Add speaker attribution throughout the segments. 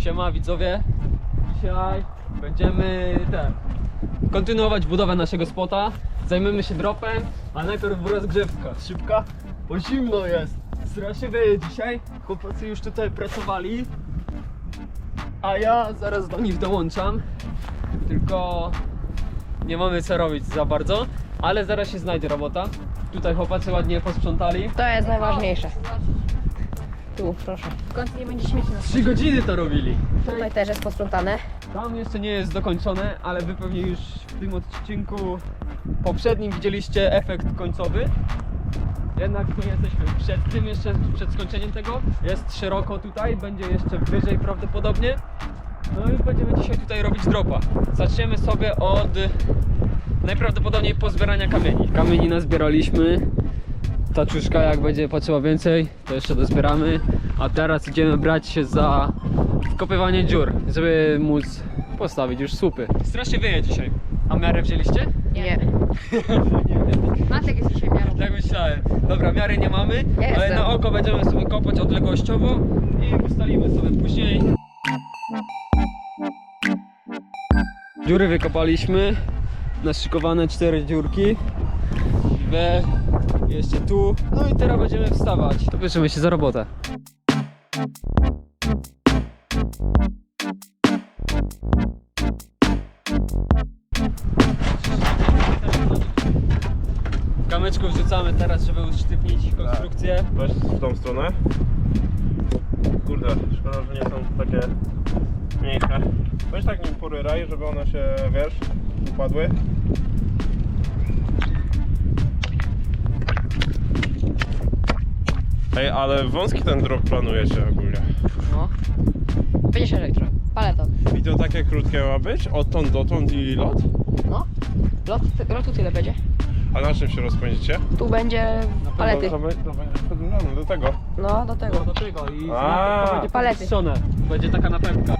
Speaker 1: Siema widzowie. Dzisiaj będziemy ten, kontynuować budowę naszego spota. Zajmiemy się dropem, a najpierw rozgrzewka. Szybka, bo zimno jest. Strasznie wieje dzisiaj. Chłopacy już tutaj pracowali. A ja zaraz do nich dołączam. Tylko nie mamy co robić za bardzo, ale zaraz się znajdzie robota. Tutaj chłopacy ładnie posprzątali.
Speaker 2: To jest najważniejsze. Proszę.
Speaker 3: W końcu nie będzie śmieci na
Speaker 1: Trzy godziny to robili.
Speaker 2: Tutaj też jest posprzątane.
Speaker 1: Tam jeszcze nie jest dokończone, ale wy pewnie już w tym odcinku poprzednim widzieliście efekt końcowy. Jednak tu jesteśmy przed tym jeszcze, przed skończeniem tego. Jest szeroko tutaj, będzie jeszcze wyżej prawdopodobnie. No i będziemy dzisiaj tutaj robić dropa. Zaczniemy sobie od najprawdopodobniej pozbierania kamieni. Kamieni nazbieraliśmy. Taczuszka jak będzie potrzeba więcej, to jeszcze dozbieramy. A teraz idziemy brać się za wkopywanie dziur, żeby móc postawić już słupy. Strasznie wieje dzisiaj. A miarę wzięliście?
Speaker 2: Nie.
Speaker 3: Matek jest dzisiaj miarą.
Speaker 1: Tak myślałem. Dobra, miary nie mamy,
Speaker 2: Ja
Speaker 1: ale
Speaker 2: jestem.
Speaker 1: na oko będziemy sobie kopać odległościowo i ustalimy sobie później. Dziury wykopaliśmy. Naszykowane cztery dziurki. Dwie, jeszcze tu. No i teraz będziemy wstawać. To bierzemy się za robotę. Kamyczków wrzucamy teraz, żeby usztywnić konstrukcję.
Speaker 4: Weź w tą stronę. Kurde, szkoda, że nie są takie mniejsze. Weź tak nim poryraj, żeby one się, wiesz, upadły. Ej, ale wąski ten drop planujecie ogólnie.
Speaker 2: No. Będzie szerzej trochę. Paleton.
Speaker 4: I to takie krótkie ma być? Odtąd dotąd i lot?
Speaker 2: No. Lot, lotu tyle będzie.
Speaker 4: A na czym się rozpędzicie?
Speaker 2: Tu będzie palety.
Speaker 4: To, to, to będzie przedłużone do tego.
Speaker 2: No, do tego.
Speaker 1: No do tego i
Speaker 4: A.
Speaker 1: to będzie
Speaker 2: Palety.
Speaker 1: Będzie taka napędka.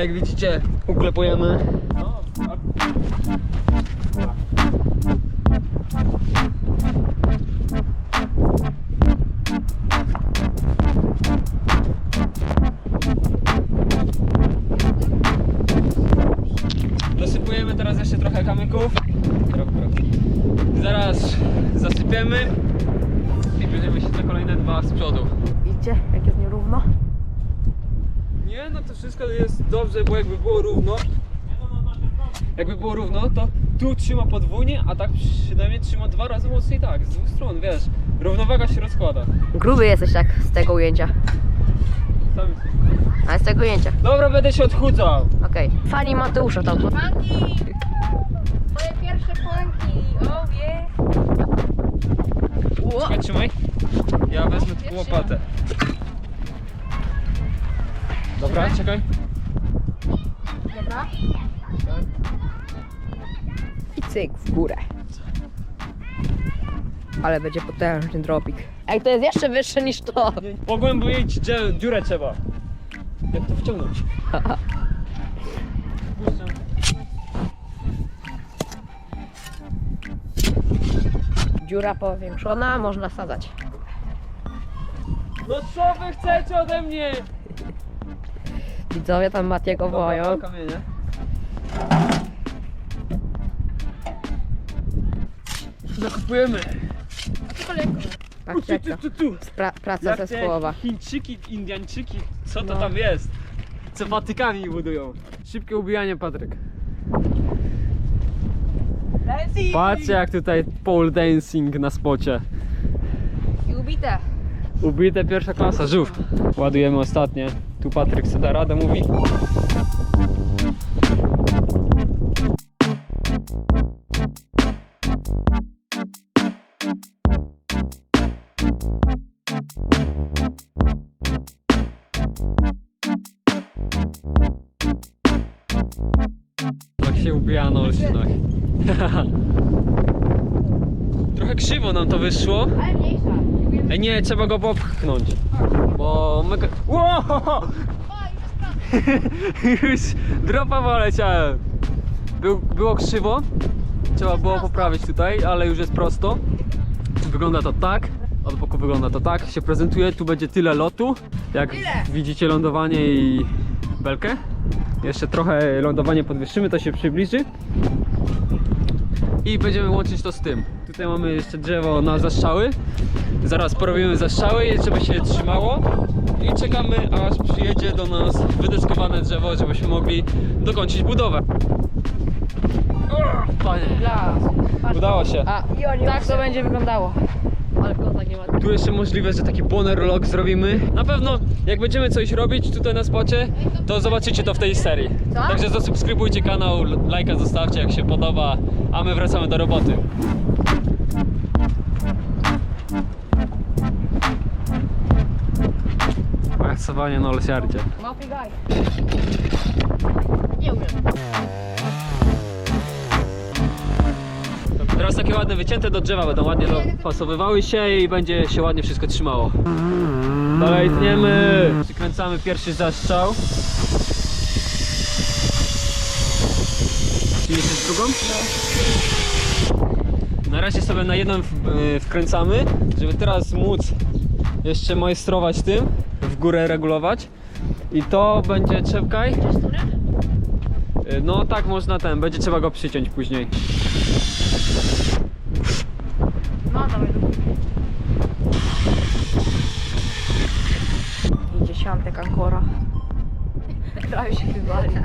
Speaker 1: Jak widzicie uklepujemy. Dosypujemy teraz jeszcze trochę kamyków. Krok, krok. Zaraz zasypiemy i bierzemy się za kolejne dwa z przodu.
Speaker 2: Widzicie, jak jest nierówno?
Speaker 1: Nie, no to wszystko jest dobrze, bo jakby było równo, jakby było równo, to tu trzyma podwójnie, a tak przynajmniej trzyma dwa razy mocniej tak, z dwóch stron, wiesz. Równowaga się rozkłada.
Speaker 2: Gruby jesteś tak z tego ujęcia.
Speaker 1: Sam jesteś.
Speaker 2: Ale z tego ujęcia.
Speaker 1: Dobra, będę się odchudzał.
Speaker 2: Okej. Fani Mateusza tam.
Speaker 3: Panki! Moje pierwsze panki! Oh yeah!
Speaker 2: Ło.
Speaker 1: Czekaj, trzymaj. Ja wezmę tu łopatę. Dobra, czekaj.
Speaker 3: Dobra.
Speaker 2: I cyk w górę. Ale będzie potężny dropik. Ej, to jest jeszcze wyższe niż to.
Speaker 1: Pogłębić dzi- dziurę trzeba. Jak to wciągnąć? Puszczam.
Speaker 2: Dziura powiększona, można sadzać.
Speaker 1: No co wy chcecie ode mnie?
Speaker 2: Widzowie tam Matiego wołają.
Speaker 1: kamienie. Zakupujemy.
Speaker 2: Patrzcie
Speaker 1: Tu,
Speaker 2: jak
Speaker 1: tu,
Speaker 2: to.
Speaker 1: tu, tu.
Speaker 2: Pra, praca
Speaker 1: Jak te
Speaker 2: zespołowa.
Speaker 1: Chińczyki, Indiańczyki, co to
Speaker 2: No.
Speaker 1: tam jest? Co patykami budują. Szybkie ubijanie, Patryk. Patrzcie jak tutaj pole dancing na spocie.
Speaker 3: I ubite.
Speaker 1: Ubite pierwsza klasa, żółw. Ładujemy ostatnie. Tu Patryk sobie da radę, mówi. Tak się ubija na olsztynach. Trochę krzywo nam to wyszło.
Speaker 3: Ale mniejsza.
Speaker 1: Ej, nie, trzeba go popchnąć. Bo mega... Wow! Już dropa poleciałem. Był, było krzywo, trzeba było poprawić tutaj, ale już jest prosto. Wygląda to tak, od boku wygląda to tak, się prezentuje, tu będzie tyle lotu, jak widzicie lądowanie i belkę. Jeszcze trochę lądowanie podwyższymy, to się przybliży. I będziemy łączyć to z tym. Tutaj mamy jeszcze drzewo na zastrzały. Zaraz porobimy zastrzały, żeby się trzymało. I czekamy aż przyjedzie do nas wydeskowane drzewo, żebyśmy mogli dokończyć budowę. O, Panie, udało się.
Speaker 2: A tak to będzie wyglądało. Ale kontakt nie ma.
Speaker 1: Tu jeszcze możliwe, że taki boner log zrobimy. Na pewno jak będziemy coś robić tutaj na spocie, to zobaczycie to w tej serii. Także zasubskrybujcie kanał, lajka zostawcie jak się podoba, a my wracamy do roboty. Pracowanie na.
Speaker 2: Małpy gaj.
Speaker 3: Nie umiem.
Speaker 1: Teraz takie ładne wycięte do drzewa będą ładnie dopasowywały się i będzie się ładnie wszystko trzymało. Dalej tniemy! Przykręcamy pierwszy zastrzał. Przyniesiesz drugą? Na razie sobie na jedną y, wkręcamy, żeby teraz móc jeszcze majstrować tym, w górę regulować. I to będzie czepkaj. Y, No tak można ten, będzie trzeba go przyciąć później.
Speaker 3: No dawaj.
Speaker 2: Idzie siantek ankora. Prawie się wywali.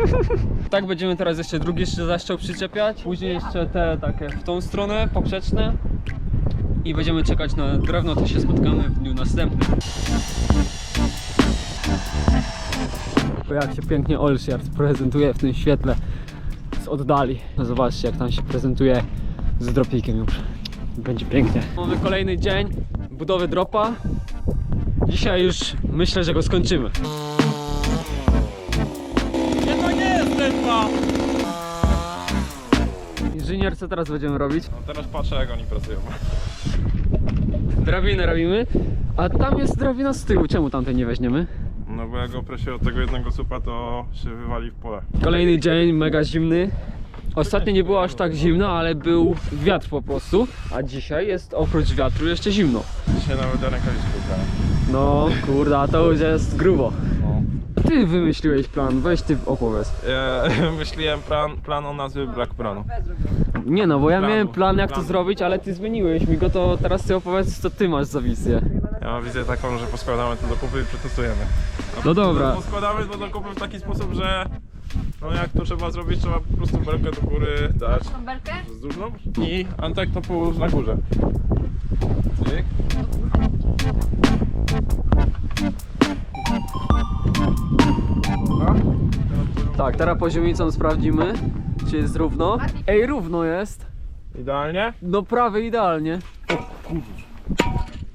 Speaker 1: Tak będziemy teraz jeszcze drugi jeszcze zaszczał przyczepiać, później jeszcze te takie w tą stronę, poprzeczne i będziemy czekać na drewno, to się spotkamy w dniu następnym. Jak się pięknie Olshiard prezentuje w tym świetle z oddali. No zobaczcie jak tam się prezentuje z dropikiem już. Będzie pięknie. Mamy kolejny dzień budowy dropa. Dzisiaj już myślę, że go skończymy. Inżynier, co teraz będziemy robić?
Speaker 4: No teraz patrzę jak oni pracują.
Speaker 1: Drabinę robimy. A tam jest drabina z tyłu. Czemu tamtej nie weźmiemy?
Speaker 4: No bo jak go prosię od tego jednego supa, to się wywali w pole.
Speaker 1: Kolejny dzień, mega zimny. Ostatnio nie było aż tak zimno, ale był wiatr po prostu. A dzisiaj jest oprócz wiatru jeszcze zimno.
Speaker 4: Dzisiaj nawet rękawiczkę ubrałem.
Speaker 1: No kurde, a to już jest grubo. Ty wymyśliłeś plan, weź ty opowiedz.
Speaker 4: Ja myśliłem plan, plan o nazwie Black Prano.
Speaker 1: Nie no, bo ja
Speaker 4: Planu,
Speaker 1: miałem plan jak to
Speaker 4: planu.
Speaker 1: zrobić, ale ty zmieniłeś mi go, to teraz ty opowiedz co ty masz za wizję.
Speaker 4: Ja mam wizję taką, że poskładamy to do kupy i przetestujemy.
Speaker 1: No dobra.
Speaker 4: Poskładamy to do kupy w taki sposób, że no jak to trzeba zrobić, trzeba po prostu belkę do góry dać
Speaker 3: Tą belkę?
Speaker 4: wzdłużną i Antek to połóż na górze. Cyk.
Speaker 1: Tak, teraz poziomicą sprawdzimy, czy jest równo. Ej, równo jest.
Speaker 4: Idealnie?
Speaker 1: No prawie idealnie.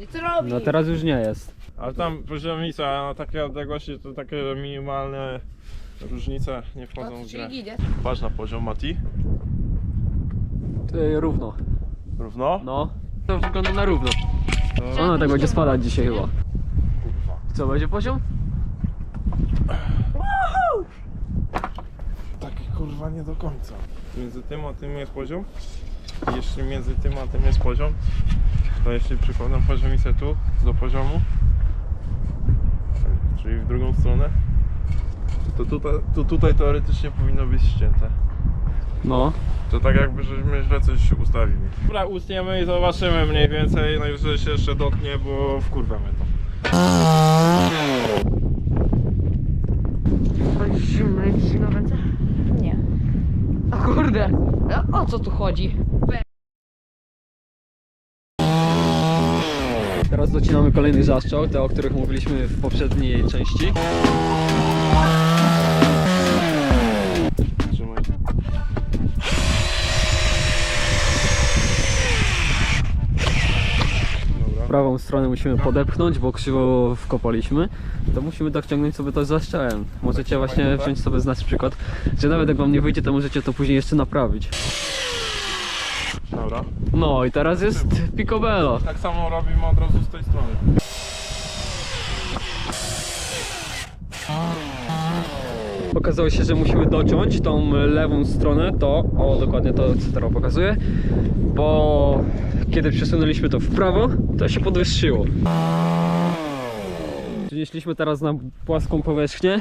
Speaker 3: I co robi?
Speaker 1: No teraz już nie jest.
Speaker 4: Ale tam poziomica na takie odległości to takie minimalne różnice nie wchodzą w grę.
Speaker 3: idzie.
Speaker 4: Patrz na poziom Mati.
Speaker 1: Ej, równo.
Speaker 4: Równo?
Speaker 1: No. To wygląda na równo.
Speaker 4: To...
Speaker 1: Ona tak będzie spadać dzisiaj chyba.
Speaker 4: Kurwa.
Speaker 1: Co, będzie poziom?
Speaker 4: Kurwa nie do końca. Między tym a tym jest poziom. I jeśli między tym a tym jest poziom, to jeśli przykładam poziomicę tu do poziomu, czyli w drugą stronę, to tutaj, to tutaj teoretycznie powinno być ścięte.
Speaker 1: No.
Speaker 4: To tak jakby żeśmy źle coś ustawili. Dobra, ustniemy i zobaczymy mniej więcej. Najwyżej się jeszcze dotknie, bo wkurwamy to.
Speaker 2: Zimno jest na ręce? Nie. A kurde. A o co tu chodzi?
Speaker 1: Teraz docinamy kolejny zaszczał, te o których mówiliśmy w poprzedniej części. Prawą stronę musimy podepchnąć, bo krzywo wkopaliśmy. To musimy dociągnąć sobie to zaszczałem. Możecie właśnie wziąć sobie z nas przykład, że nawet jak wam nie wyjdzie, to możecie to później jeszcze naprawić.
Speaker 4: Dobra.
Speaker 1: No i teraz jest picobello.
Speaker 4: Tak samo robimy od razu z tej strony.
Speaker 1: Okazało się, że musimy dociąć tą lewą stronę, to, o dokładnie to, co teraz pokazuję, bo kiedy przesunęliśmy to w prawo, to się podwyższyło. Przenieśliśmy teraz na płaską powierzchnię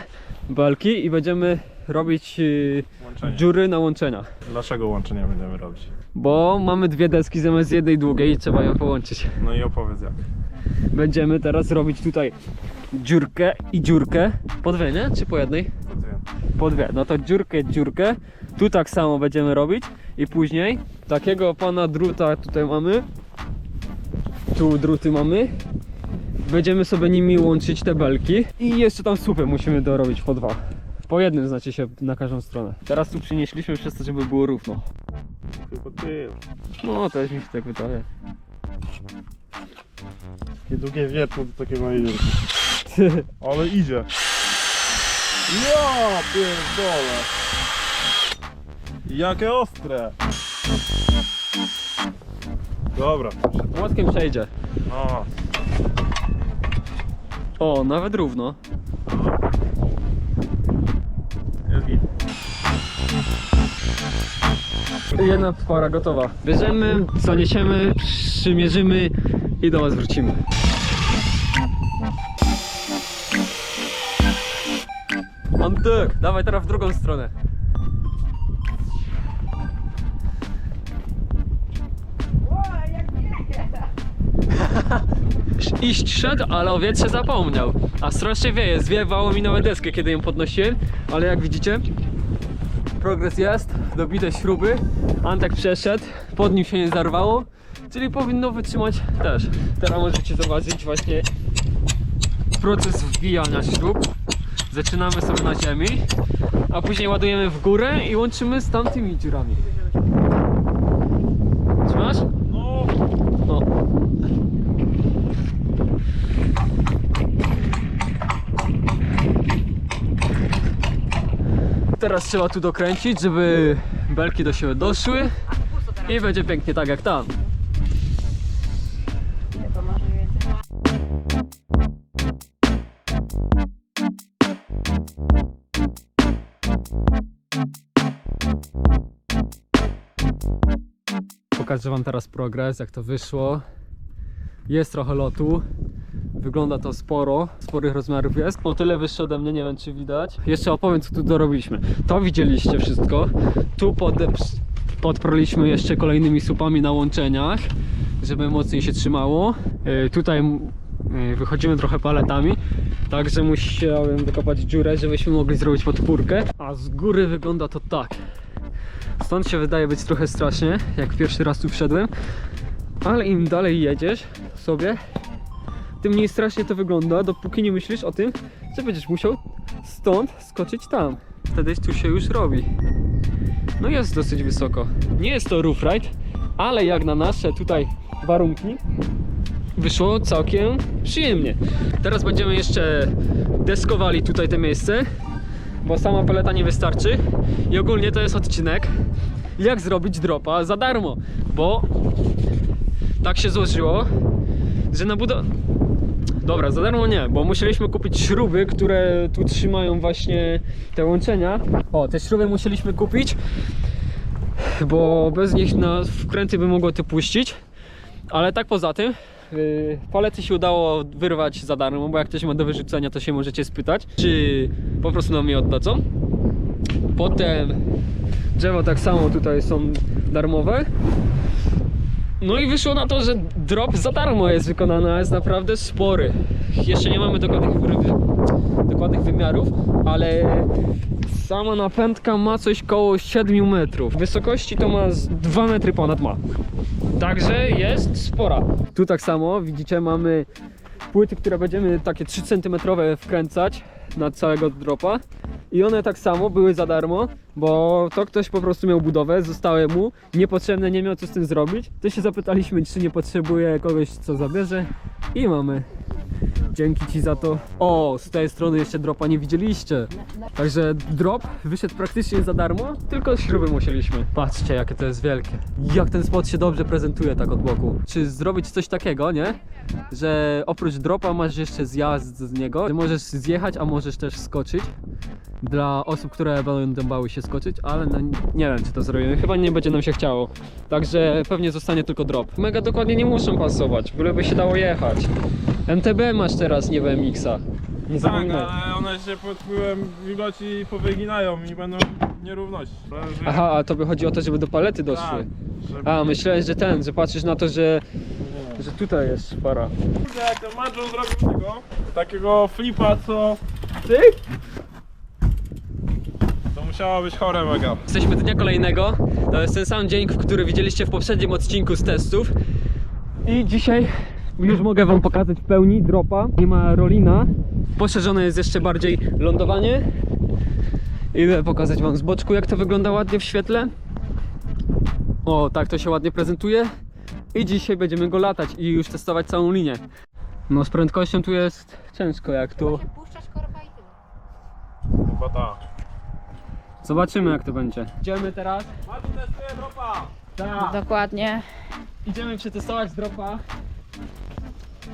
Speaker 1: belki i będziemy robić yy,
Speaker 4: Łączenie.
Speaker 1: dziury na łączenia.
Speaker 4: Dlaczego łączenia będziemy robić?
Speaker 1: Bo mamy dwie deski zamiast jednej długiej i trzeba ją połączyć.
Speaker 4: No i opowiedz jak.
Speaker 1: Będziemy teraz robić tutaj dziurkę i dziurkę. Po dwie, nie? Czy po jednej?
Speaker 4: Co ty?
Speaker 1: Po dwie. No to dziurkę, dziurkę. Tu tak samo będziemy robić. I później takiego pana druta tutaj mamy. Tu druty mamy. Będziemy sobie nimi łączyć te belki. I jeszcze tam słupy musimy dorobić po dwa. Po jednym znaczy się na każdą stronę. Teraz tu przynieśliśmy przez to, żeby było równo.
Speaker 4: Tylko ty.
Speaker 1: No też mi się tak wydaje.
Speaker 4: Niedługie wiertło do takiej małej dziurki. Ale idzie. Ja pierdolę. Jakie ostre. Dobra.
Speaker 1: Młotkiem przejdzie.
Speaker 4: No.
Speaker 1: O, nawet równo.
Speaker 4: Jest git.
Speaker 1: Jedna para gotowa. Bierzemy, zaniesiemy, przymierzymy i do Was wrócimy. Antek, dawaj teraz w drugą stronę. Iść szedł, ale o wietrze zapomniał. A strasznie wieje, zwiewało mi nawet deskę, kiedy ją podnosiłem, ale jak widzicie, progres jest, dobite śruby, Antek przeszedł, pod nim się nie zarwało, czyli powinno wytrzymać też. Teraz możecie zobaczyć właśnie proces wbijania śrub. Zaczynamy sobie na ziemi, a później ładujemy w górę i łączymy z tamtymi dziurami. Trzymasz?
Speaker 4: No.
Speaker 1: No. Teraz trzeba tu dokręcić, żeby belki do siebie doszły i będzie pięknie tak jak tam. Pokażę wam teraz progres, jak to wyszło. Jest trochę lotu. Wygląda to sporo, sporych rozmiarów jest. O tyle wyższe ode mnie, nie wiem czy widać. Jeszcze opowiem co tu dorobiliśmy. To widzieliście wszystko. Tu pod, podproliśmy jeszcze kolejnymi supami na łączeniach, żeby mocniej się trzymało. Yy, tutaj yy, wychodzimy trochę paletami, także musiałem wykopać dziurę, żebyśmy mogli zrobić podpórkę. A z góry wygląda to tak. Stąd się wydaje być trochę strasznie, jak pierwszy raz tu wszedłem. Ale im dalej jedziesz sobie, tym mniej strasznie to wygląda, dopóki nie myślisz o tym, że będziesz musiał stąd skoczyć tam. Wtedy tu się już robi. No jest dosyć wysoko. Nie jest to roof ride, ale jak na nasze tutaj warunki, wyszło całkiem przyjemnie. Teraz będziemy jeszcze deskowali tutaj te miejsce, bo sama paleta nie wystarczy. I ogólnie to jest odcinek, jak zrobić dropa za darmo, bo tak się złożyło, że na budowę... Dobra, za darmo nie, bo musieliśmy kupić śruby, które tu trzymają właśnie te łączenia. O, te śruby musieliśmy kupić, bo bez nich na wkręty by mogło to puścić. Ale tak poza tym, yy, palety się udało wyrwać za darmo, bo jak ktoś ma do wyrzucenia, to się możecie spytać, czy po prostu nam je oddadzą. Potem drzewa tak samo tutaj są darmowe. No i wyszło na to, że drop za darmo jest wykonany, a jest naprawdę spory. Jeszcze nie mamy dokładnych, dokładnych wymiarów, ale sama napędka ma coś koło 7 metrów. Wysokości to ma z 2 metry ponad ma. Także jest spora. Tu tak samo widzicie mamy płyty, które będziemy takie 3 cm wkręcać na całego dropa. I one tak samo były za darmo, bo to ktoś po prostu miał budowę, zostały mu, niepotrzebne, nie miał co z tym zrobić. To się zapytaliśmy, czy nie potrzebuje kogoś, co zabierze i mamy. Dzięki Ci za to. O, z tej strony jeszcze dropa nie widzieliście. Także drop wyszedł praktycznie za darmo, tylko śruby musieliśmy. Patrzcie, jakie to jest wielkie. Jak ten spot się dobrze prezentuje tak od boku. Czy zrobić coś takiego, nie? Że oprócz dropa masz jeszcze zjazd z niego, że możesz zjechać, a możesz też skoczyć. Dla osób, które będą bały się skoczyć, ale no, nie wiem czy to zrobimy, chyba nie będzie nam się chciało. Także pewnie zostanie tylko drop. Mega dokładnie nie muszą pasować, byleby się dało jechać. MTB masz teraz, nie BMX-a. Nie
Speaker 4: Tak,
Speaker 1: zapominaj.
Speaker 4: ale one się pod wpływem wilgoci powyginają i będą nierówności.
Speaker 1: Aha, a to by chodzi o to, żeby do palety doszły.
Speaker 4: Tak, żeby...
Speaker 1: A, myślałem, że ten, że patrzysz na to, że, że tutaj jest para.
Speaker 4: Kurde, jak ten Madżon zrobił tego, takiego flipa, co...
Speaker 1: Ty?
Speaker 4: To musiało być chore mega.
Speaker 1: Jesteśmy dnia kolejnego. To jest ten sam dzień, który widzieliście w poprzednim odcinku z testów. I dzisiaj już mogę wam pokazać w pełni dropa. Nie ma rolina. Poszerzone jest jeszcze bardziej lądowanie. Idę pokazać wam z boczku jak to wygląda ładnie w świetle. O, tak to się ładnie prezentuje. I dzisiaj będziemy go latać i już testować całą linię. No z prędkością tu jest ciężko jak tu.
Speaker 3: Puszczać korba i tyle.
Speaker 4: Chyba ta.
Speaker 1: Zobaczymy jak to będzie. Idziemy teraz.
Speaker 4: Matu testuje dropa!
Speaker 1: Tak.
Speaker 2: Dokładnie.
Speaker 1: Idziemy przetestować dropa.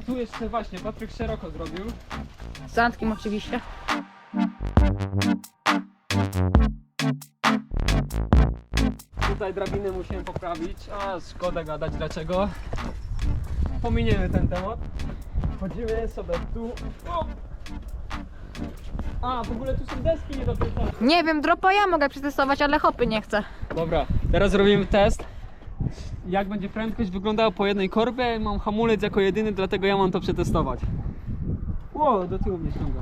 Speaker 1: Tu jeszcze właśnie Patryk szeroko zrobił.
Speaker 2: Z Antkiem oczywiście.
Speaker 1: Tutaj drabinę musiałem poprawić, a szkoda gadać dlaczego. Pominiemy ten temat. Chodzimy sobie tu. O! A, w ogóle tu są deski nie do przetestowania.
Speaker 2: Nie wiem, dropa ja mogę przetestować, ale hopy nie chcę.
Speaker 1: Dobra, teraz robimy test. Jak będzie prędkość wyglądała po jednej korbie. Mam hamulec jako jedyny, dlatego ja mam to przetestować. Ło, do tyłu mnie ściąga.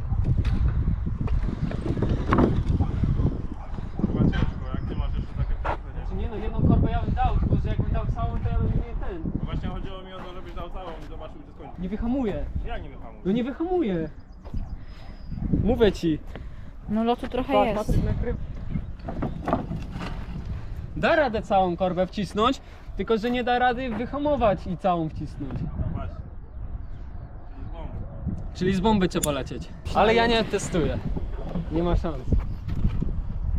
Speaker 4: Ciężko, jak ty masz jeszcze takie pracę, nie?
Speaker 1: Czy nie no, jedną korbę ja bym dał, tylko że jakbym dał całą, to ja bym nie ten.
Speaker 4: No Właśnie chodziło mi o to, żebyś dał całą i zobaczył, gdzie skończy.
Speaker 1: Nie wyhamuję.
Speaker 4: Jak nie wyhamuj?
Speaker 1: No nie wyhamuję. Mówię ci.
Speaker 2: No lotu trochę
Speaker 1: Patrz,
Speaker 2: jest.
Speaker 1: Patryk Da radę całą korbę wcisnąć, tylko że nie da rady wyhamować i całą wcisnąć.
Speaker 4: No właśnie. Czyli z bomby.
Speaker 1: Czyli z bomby trzeba lecieć. Ale ja nie testuję. Nie ma szans.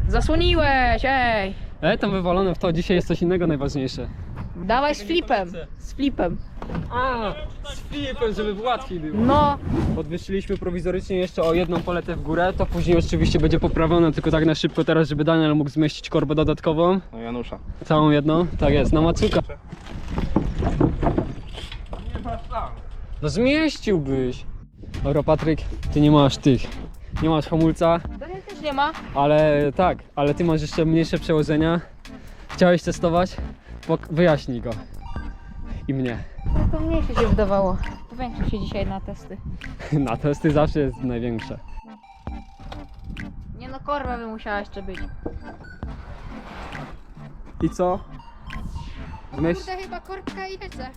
Speaker 2: Zasłoniłeś, ej!
Speaker 1: E, tam wywalone w to, dzisiaj jest coś innego najważniejsze.
Speaker 2: Dawaj z flipem. Z flipem.
Speaker 1: A, z flipem, żeby łatwiej było.
Speaker 2: No,
Speaker 1: Podwyższyliśmy prowizorycznie jeszcze o jedną poletę w górę, to później oczywiście będzie poprawione, tylko tak na szybko teraz, żeby Daniel mógł zmieścić korbę dodatkową.
Speaker 4: No Janusza.
Speaker 1: Całą jedną, tak jest, na macuka.
Speaker 4: Nie masz szans.
Speaker 1: No zmieściłbyś. Dobra Patryk, ty nie masz tych, nie masz hamulca,
Speaker 2: Daniel też nie ma.
Speaker 1: ale tak, ale ty masz jeszcze mniejsze przełożenia. Chciałeś testować? Pok- wyjaśnij go. I mnie.
Speaker 2: No to mniejsze się wydawało. Powiększę się dzisiaj na testy.
Speaker 1: Na testy zawsze jest największe.
Speaker 2: Nie no, korba by musiała jeszcze być.
Speaker 1: I co? Myśl...
Speaker 3: Kurde, chyba korbka i lecę.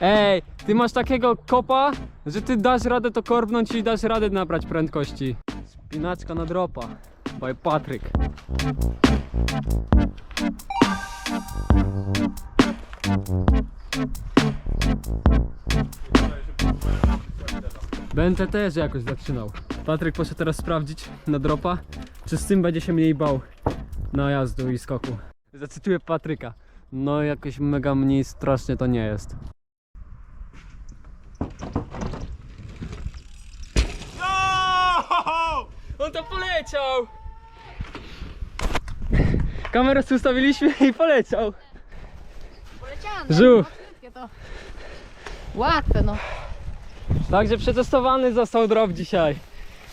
Speaker 1: Ej, ty masz takiego kopa, że ty dasz radę to korbnąć i dasz radę nabrać prędkości. Spinaczka na dropa. By Patryk. Będę też jakoś zaczynał. Patryk poszedł teraz sprawdzić na dropa, czy z tym będzie się mniej bał na jazdu i skoku. Zacytuję Patryka. No jakoś mega mniej strasznie to nie jest.
Speaker 4: No!
Speaker 1: On to poleciał! Kamerę tu ustawiliśmy i poleciał.
Speaker 2: Poleciałem.
Speaker 1: Żółw.
Speaker 2: to. Łatwe no.
Speaker 1: Także przetestowany został drop dzisiaj.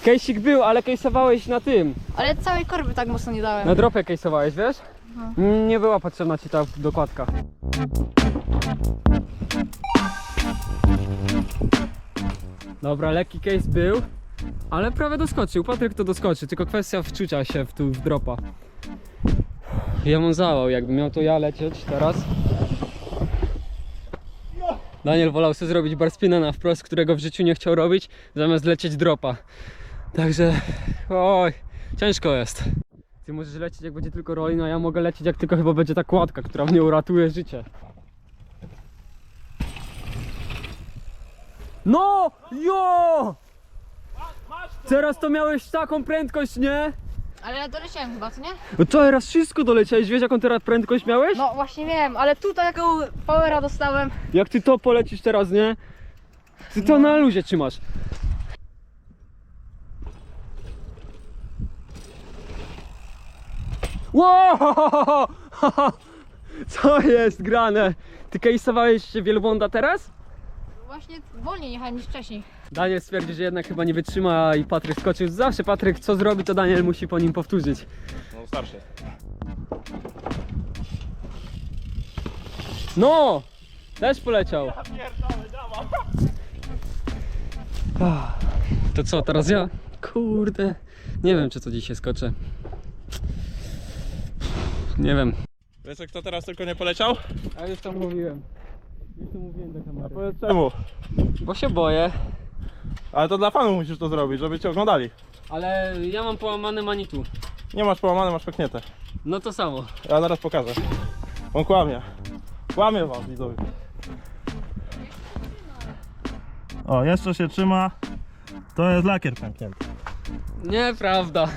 Speaker 1: Kejsik był, ale kejsowałeś na tym.
Speaker 2: Ale całej korby tak mocno nie dałem.
Speaker 1: Na dropie kejsowałeś, wiesz?
Speaker 2: No.
Speaker 1: Nie była potrzebna ci ta dokładka. Dobra, lekki case był, ale prawie doskoczył. Patryk to doskoczy, tylko kwestia wczucia się w tu w dropa. Ja mam zawał, jakby miał to ja lecieć teraz. Daniel wolał sobie zrobić barspina na wprost, którego w życiu nie chciał robić, zamiast lecieć dropa. Także, oj, ciężko jest. Ty możesz lecieć jak będzie tylko rolling, a ja mogę lecieć jak tylko chyba będzie ta kładka, która mnie uratuje życie. No! Jo! Teraz to miałeś taką prędkość, nie?
Speaker 2: Ale ja doleciałem chyba, co nie?
Speaker 1: No teraz wszystko doleciałeś, wiesz jaką teraz prędkość miałeś?
Speaker 2: No właśnie wiem, ale tutaj jaką powera dostałem.
Speaker 1: Jak ty to polecisz teraz, nie? Ty to na luzie trzymasz. Wow! Co jest grane? Ty case'owałeś wielbłąda teraz?
Speaker 3: Właśnie wolniej jechałem niż wcześniej.
Speaker 1: Daniel stwierdzi, że jednak chyba nie wytrzyma i Patryk skoczył. Zawsze Patryk co zrobi, to Daniel musi po nim powtórzyć.
Speaker 4: No starszy.
Speaker 1: No! Też poleciał. Ah, To co, teraz ja? Kurde. Nie wiem, czy to dzisiaj skoczę. Nie wiem.
Speaker 4: Wiesz kto teraz tylko nie poleciał?
Speaker 1: A już to mówiłem. Już to mówiłem do kamery.
Speaker 4: Powiedz czemu?
Speaker 1: Bo się boję.
Speaker 4: Ale to dla fanów musisz to zrobić, żeby cię oglądali.
Speaker 1: Ale ja mam połamane manitu.
Speaker 4: Nie masz połamane, masz pęknięte.
Speaker 1: No to samo.
Speaker 4: Ja zaraz pokażę. On kłamie. Kłamie wam widzowie. O, jeszcze się trzyma. To jest lakier pęknięty.
Speaker 1: Nieprawda.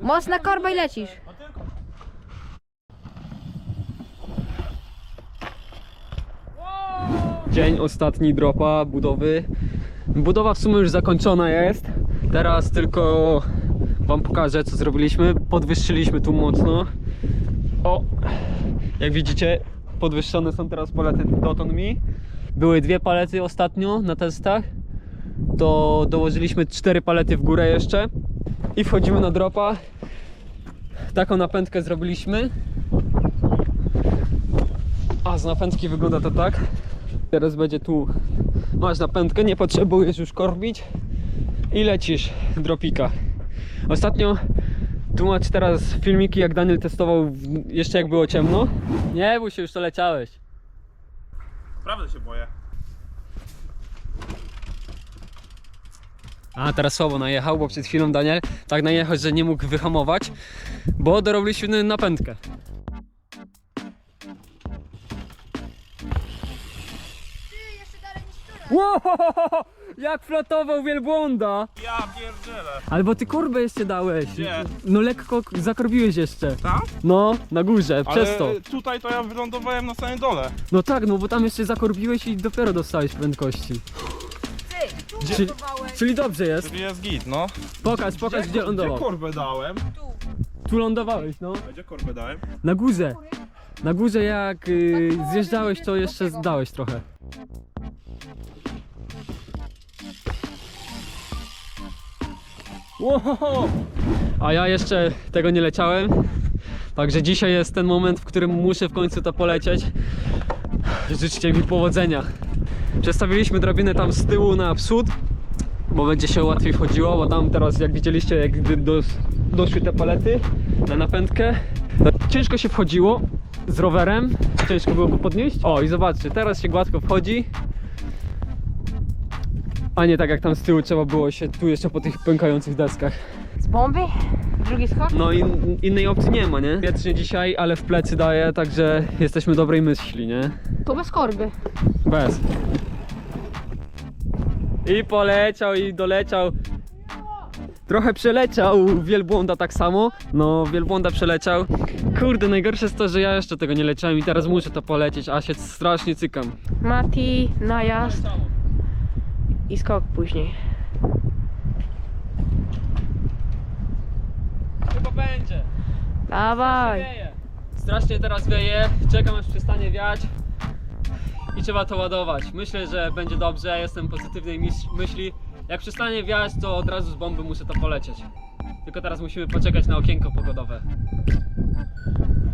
Speaker 3: Mocna korba i lecisz.
Speaker 1: Dzień ostatni dropa budowy. Budowa w sumie już zakończona jest. Teraz tylko wam pokażę co zrobiliśmy. Podwyższyliśmy tu mocno. O! Jak widzicie, podwyższone są teraz palety dotąd mi. Były dwie palety ostatnio na testach. To dołożyliśmy cztery palety w górę jeszcze. I wchodzimy na dropa. Taką napędkę zrobiliśmy. A z napędki wygląda to tak. Teraz będzie tu. Masz napędkę, nie potrzebujesz już korbić i lecisz dropika. Ostatnio tłumacz teraz filmiki jak Daniel testował w- jeszcze jak było ciemno. Nie bój się, już to leciałeś.
Speaker 4: Naprawdę się boję.
Speaker 1: A teraz słabo najechał, bo przed chwilą Daniel tak najechał, że nie mógł wyhamować, bo dorobiliśmy napędkę. Wow, jak flotował wielbłąda!
Speaker 4: Ja pierdzielę.
Speaker 1: Albo ty korbę jeszcze dałeś.
Speaker 4: Gdzie?
Speaker 1: No lekko k- zakorbiłeś jeszcze.
Speaker 4: Tak?
Speaker 1: No, na górze,
Speaker 4: Ale
Speaker 1: przez to.
Speaker 4: tutaj to ja wylądowałem na samym dole.
Speaker 1: No tak, no bo tam jeszcze zakorbiłeś i dopiero dostałeś prędkości. Czyli, czyli dobrze jest.
Speaker 4: Czyli jest git, no.
Speaker 1: Pokaż, pokaż gdzie
Speaker 4: Gdzie
Speaker 1: lądował.
Speaker 4: korbę dałem?
Speaker 1: Tu lądowałeś, no.
Speaker 4: A gdzie korbę dałem?
Speaker 1: Na górze. Na górze jak y, zjeżdżałeś to jeszcze zdałeś trochę. A ja jeszcze tego nie leciałem. Także dzisiaj jest ten moment, w którym muszę w końcu to polecieć. Życzcie mi powodzenia. Przestawiliśmy drabinę tam z tyłu na przód, bo będzie się łatwiej wchodziło, bo tam teraz jak widzieliście, jak dos, doszły te palety na napędkę, ciężko się wchodziło z rowerem, ciężko było go podnieść. O i zobaczcie, teraz się gładko wchodzi. A nie tak jak tam z tyłu trzeba było się tu jeszcze po tych pękających deskach.
Speaker 2: Z bomby? Drugi skok?
Speaker 1: No i innej opcji nie ma, nie? Wiecznie dzisiaj, ale w plecy daje, także jesteśmy dobrej myśli, nie?
Speaker 3: To bez korby.
Speaker 1: Bez. I poleciał i doleciał. Trochę przeleciał wielbłąda tak samo. No, wielbłąda przeleciał. Kurde, najgorsze jest to, że ja jeszcze tego nie leciałem i teraz muszę to polecieć, a się strasznie cykam.
Speaker 2: Mati, najazd i skok później.
Speaker 1: Chyba będzie.
Speaker 2: Dawaj.
Speaker 1: Strasznie teraz wieje, czekam aż przestanie wiać i trzeba to ładować. Myślę, że będzie dobrze, jestem pozytywnej myśli. Jak przestanie wiać, to od razu z bomby muszę to polecieć. Tylko teraz musimy poczekać na okienko pogodowe.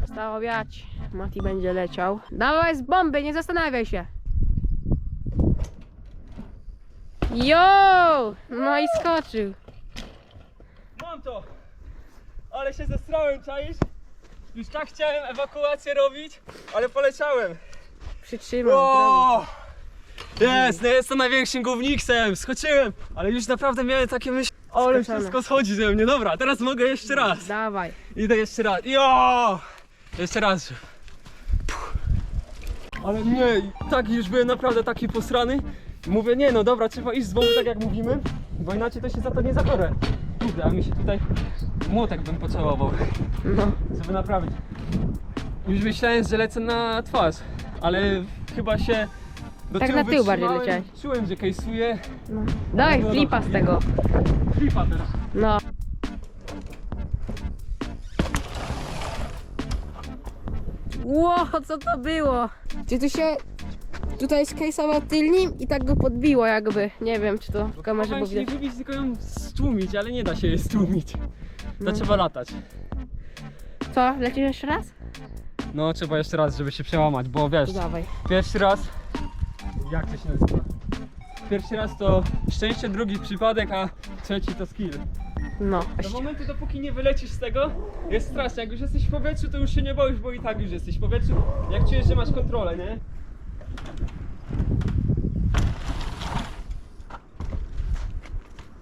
Speaker 2: Stało wiać. Mati będzie leciał. Dawaj z bomby, nie zastanawiaj się. Jo! No i skoczył.
Speaker 1: Mam to! Ale się zestrałem, czaisz? Już tak chciałem ewakuację robić, ale poleciałem.
Speaker 2: Przytrzymał.
Speaker 1: O! Jest, no jestem największym główniksem, skoczyłem, ale już naprawdę miałem takie myśli, ale
Speaker 2: Skoczone.
Speaker 1: wszystko schodzi ze mnie, dobra, teraz mogę jeszcze raz.
Speaker 2: Dawaj.
Speaker 1: Idę jeszcze raz, jo! Jeszcze raz. Puh. Ale nie, tak już byłem naprawdę taki posrany. Mówię, nie no dobra, trzeba iść z woły tak jak mówimy, bo inaczej to się za to nie zabiorę. Kurde, a mi się tutaj młotek bym pocałował,
Speaker 2: No.
Speaker 1: żeby naprawić. Już myślałem, że lecę na twarz, ale chyba się do
Speaker 2: Tak
Speaker 1: tyłu
Speaker 2: na tył bardziej
Speaker 1: wytrzymałem.
Speaker 2: leciałeś.
Speaker 1: Czułem, że kejsuję.
Speaker 2: no. Dawaj no, flipa z tego.
Speaker 1: Flipa teraz.
Speaker 2: No. Ło, co to było? Czy tu się Tutaj skajsował tylnym i tak go podbiło jakby. Nie wiem, czy to w kamerze było
Speaker 1: nie
Speaker 2: widać.
Speaker 1: wybić, tylko ją stłumić, ale nie da się jej stłumić. To trzeba latać.
Speaker 2: Co, lecisz jeszcze raz?
Speaker 1: No trzeba jeszcze raz, żeby się przełamać, bo wiesz,
Speaker 2: To dawaj.
Speaker 1: pierwszy raz... Jak to się nazywa? Pierwszy raz to szczęście, drugi przypadek, a trzeci to skill.
Speaker 2: No.
Speaker 1: Do momentu, dopóki nie wylecisz z tego, jest strasznie. Jak już jesteś w powietrzu, to już się nie boisz, bo i tak już jesteś w powietrzu. Jak czujesz, że masz kontrolę, nie?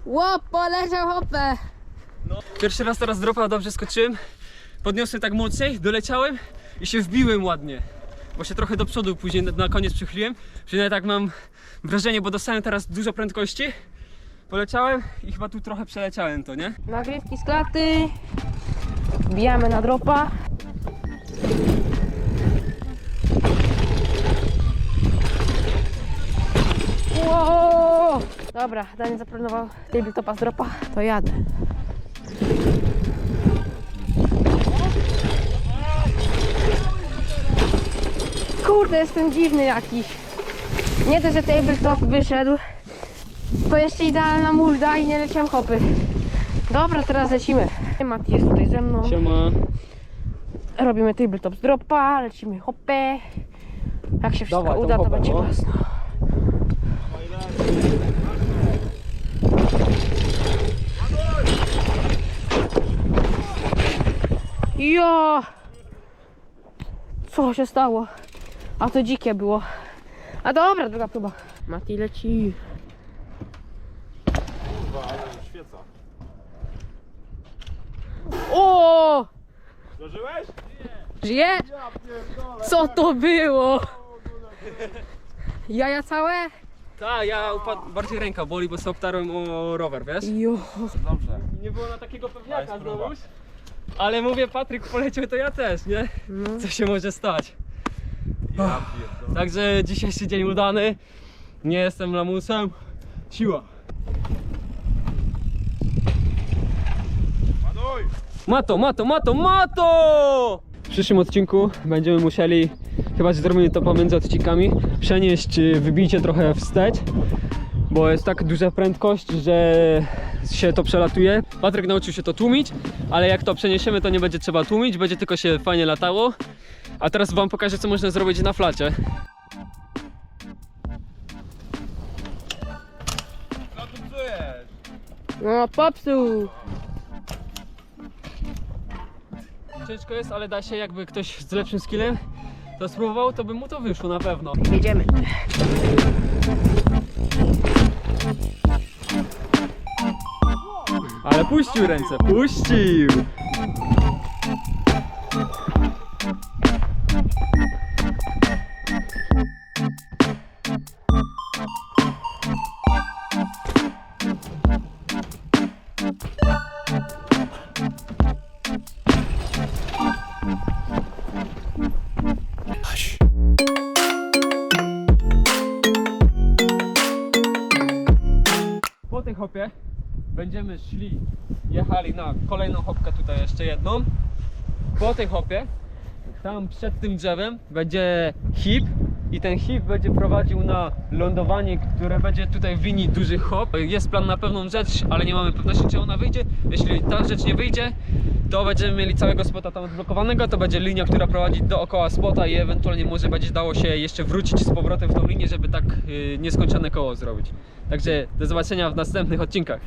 Speaker 2: Ło, poleciał hopę.
Speaker 1: No. Pierwszy raz teraz dropa dobrze skoczyłem. Podniosłem tak mocniej, doleciałem i się wbiłem ładnie. Bo się trochę do przodu później na, na koniec przychyliłem. Przynajmniej tak mam wrażenie, bo dostałem teraz dużo prędkości. Poleciałem i chyba tu trochę przeleciałem to, nie?
Speaker 2: Nagrywki z klaty. Wbijamy na dropa. Wow! Dobra, Daniel zaplanował tabletopa z dropa, to jadę. Kurde, jestem dziwny jakiś. Nie to, że tabletop wyszedł, to jeszcze idealna mulda i nie leciałem hopy. Dobra, teraz lecimy. Mati jest tutaj ze mną.
Speaker 1: Siema.
Speaker 2: Robimy tabletop z dropa, lecimy hopę. Jak się wszystko
Speaker 1: Dawaj tą
Speaker 2: uda, to
Speaker 1: hopę,
Speaker 2: będzie
Speaker 1: no.
Speaker 2: mocno. Jo! Co się stało? A to dzikie było. A dobra, druga próba. Mati leci.
Speaker 4: Kurwa, ale świeca.
Speaker 2: O!
Speaker 4: Dożyłeś?
Speaker 2: Żyje?
Speaker 4: Ja pierdolę.
Speaker 2: Co to było? Jaja całe?
Speaker 1: Tak, ja upadł, bardziej ręka boli, bo sobie obtarłem o rower, wiesz?
Speaker 2: Jo.
Speaker 4: Dobrze.
Speaker 1: Nie było na takiego pewniaka znowuż. Ale mówię, Patryk poleciał, to ja też, nie?
Speaker 2: No.
Speaker 1: Co się może stać?
Speaker 4: Ja pierdolę.
Speaker 1: Także dzisiejszy dzień udany. Nie jestem lamusem. Siła. Mato, mato, mato, mato! W przyszłym odcinku będziemy musieli, chyba że zrobimy to pomiędzy odcinkami, przenieść y, wybicie trochę wstecz, bo jest tak duża prędkość, że się to przelatuje. Patryk nauczył się to tłumić, ale jak to przeniesiemy, to nie będzie trzeba tłumić, będzie tylko się fajnie latało. A teraz wam pokażę, co można zrobić na flacie.
Speaker 2: No popsuł.
Speaker 1: Ciężko jest, ale da się, jakby ktoś z lepszym skillem to spróbował, to by mu to wyszło na pewno.
Speaker 2: Jedziemy.
Speaker 1: Ale puścił ręce, puścił! Szli, jechali na kolejną hopkę tutaj jeszcze jedną. Po tej hopie, tam przed tym drzewem będzie hip i ten hip będzie prowadził na lądowanie, które będzie tutaj w linii dużych hop. Jest plan na pewną rzecz, ale nie mamy pewności czy ona wyjdzie. Jeśli ta rzecz nie wyjdzie, to będziemy mieli całego spota tam odblokowanego, to będzie linia, która prowadzi dookoła spota i ewentualnie może będzie dało się jeszcze wrócić z powrotem w tą linię, żeby tak yy, nieskończone koło zrobić. Także do zobaczenia w następnych odcinkach.